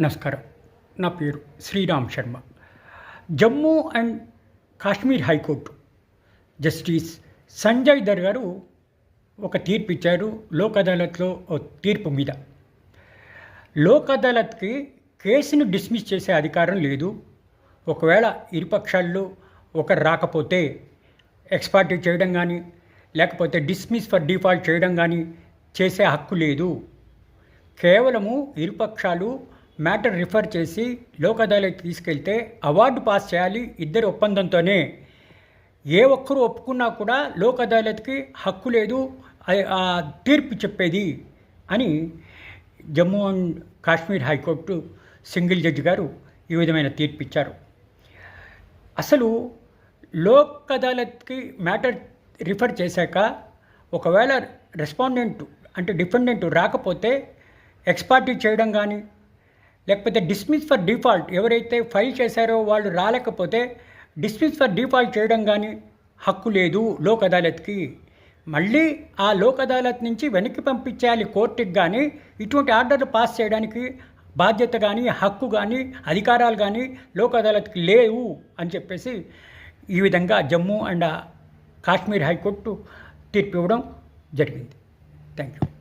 నమస్కారం. నా పేరు Sriram Sharma. Jammu and Kashmir high court justice Sanjay Dhar garu ఒక తీర్పు ఇచ్చారు లోక్ అదాలత్లో ఓ తీర్పు మీద. లోక్ అదాలత్కి కేసును డిస్మిస్ చేసే అధికారం లేదు. ఒకవేళ ఇరుపక్షాల్లో ఒకరు రాకపోతే ఎక్స్పార్టీ చేయడం కానీ లేకపోతే డిస్మిస్ ఫర్ డిఫాల్ట్ చేయడం కానీ చేసే హక్కు లేదు. కేవలము ఇరుపక్షాలు మ్యాటర్ రిఫర్ చేసి లోక్ అదాలత్ తీసుకెళ్తే అవార్డు పాస్ చేయాలి ఇద్దరి ఒప్పందంతోనే. ఏ ఒక్కరు ఒప్పుకున్నా కూడా లోక్ అదాలత్కి హక్కు లేదు ఆ తీర్పు చెప్పేది అని Jammu and Kashmir high court single judge garu ఈ విధమైన తీర్పు ఇచ్చారు అసలు లోక్ అదాలత్కి మ్యాటర్ రిఫర్ చేశాక ఒకవేళ రెస్పాండెంట్ అంటే డిఫెండెంట్ రాకపోతే ఎక్స్పార్టీ చేయడం కానీ లేకపోతే డిస్మిస్ ఫర్ డిఫాల్ట్ ఎవరైతే ఫైల్ చేశారో వాళ్ళు రాలేకపోతే డిస్మిస్ ఫర్ డిఫాల్ట్ చేయడం కానీ హక్కు లేదు లోక్ అదాలత్కి. మళ్ళీ ఆ లోక్ అదాలత్ నుంచి వెనక్కి పంపించేయాలి కోర్టుకి కానీ ఇటువంటి ఆర్డర్లు పాస్ చేయడానికి బాధ్యత కానీ హక్కు కానీ అధికారాలు కానీ లోక్ అదాలత్కి లేవు అని చెప్పేసి ఈ విధంగా జమ్మూ అండ్ కాశ్మీర్ హైకోర్టు తీర్పు ఇవ్వడం జరిగింది. Thank you